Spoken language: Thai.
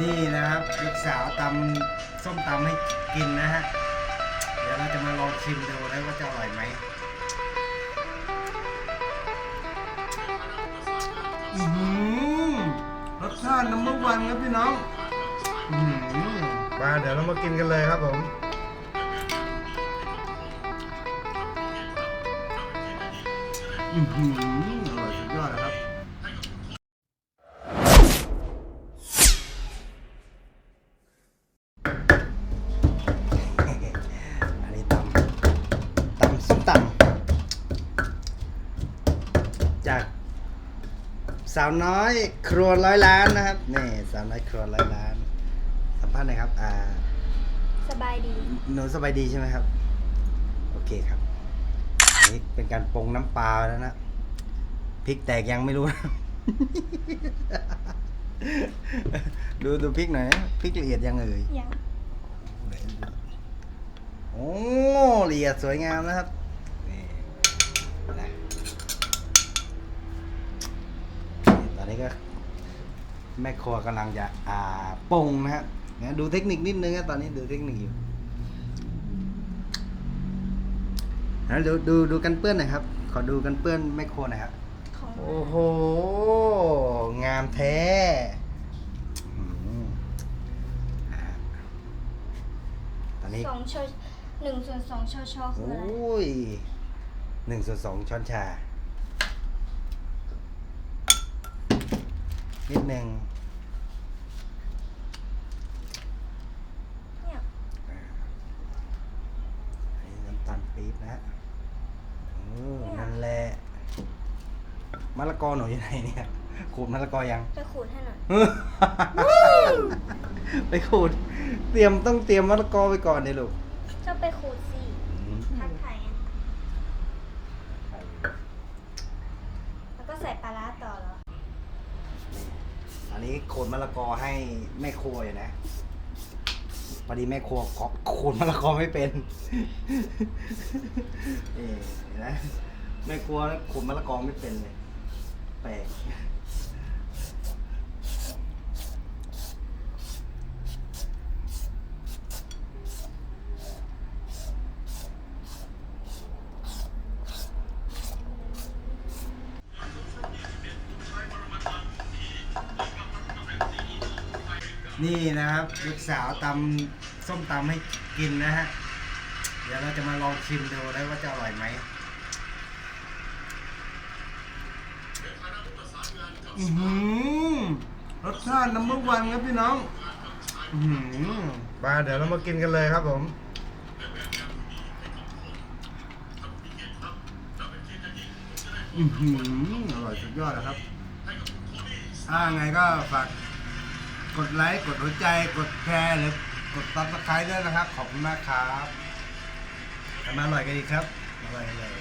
นี่นะครับลูกสาวตำส้มตำให้กินนะฮะ เดี๋ยวเราจะมาลองชิมดูนะว่าจะอร่อยไหมอื้อรสชาติน้ำมันวันครับพี่น้องอื้อมาเดี๋ยวเรามากินกันเลยครับผมอือหืออร่อยาวน้อยครัวร้อยล้านนะครับนี่สาวน้อยครัวร้อยล้าน สัมภาษณ์หน่อยครับ อ่า สบายดี หนูสบายดีใช่ไหมครับ โอเคครับอันนี้เป็นการปรุงน้ำปลาแล้วนะพริกแตกยังไม่รู้นะ ดูดูพริกหน่อยนะพริกละเอียดยังเอ่ย ยัง โอ้ละเอียดสวยงามนะครับนี่นะ นี่ตอนนี้ก็ แม่ครัวกำลังจะอ่าปรุงนะฮะเนี่ยดูเทคนิคนิดนึงนะตอนนี้ดูเทคนิคอยู่นะดูดูดูกันเปื้อนหน่อยครับ ขอดูกันเปื้อนแม่ครัวหน่อยครับของโอ้โห งามแท้อืมอ่าตอนนี้ สองชอหนึ่งส่วนสองชอชอคือโอ้อะไรยหนึ่งส่วนสองช้อนชา นิดหนึ่งเนี่ยอันนี้น้ำตาลปี๊บนะฮะเออนั่นแหละมะละกอหนูอยู่ไหนเนี่ยขูดมะละกอยัง ไปขูดให้หน่อย ไปขูด เตรียมต้องเตรียมมะละกอไปก่อนเลยลูกเจ้าไปขูดสิทักไข่อะแล้วก็ใส่ปลาร้าต่ อันนี้โคนมะละกอให้แม่ครัวอยู่นะพอดีแม่ครัวขอโคนมะละกอไม่เป็นเออนะแม่ครัวโคนมะละกอไม่เป็นเลยแปลก นี่นะครับลูกสาวตำส้มตำให้กินนะฮะ เดี๋ยวเราจะมาลองชิมดูนะว่าจะอร่อยไหมอือหือรสชาติน้ำมันวันครับพี่น้องอือหือมาเดี๋ยวเรามากินกันเลยครับผมอือหืออร่อยสุดยอดนะครับอ่าไงก็ฝาก กดไลค์ กดหัวใจ กดแชร์หรือกดซับสไครต์ด้วยนะครับ ขอบคุณมากครับทำมาอร่อยกันอีกครับ อร่อยเลย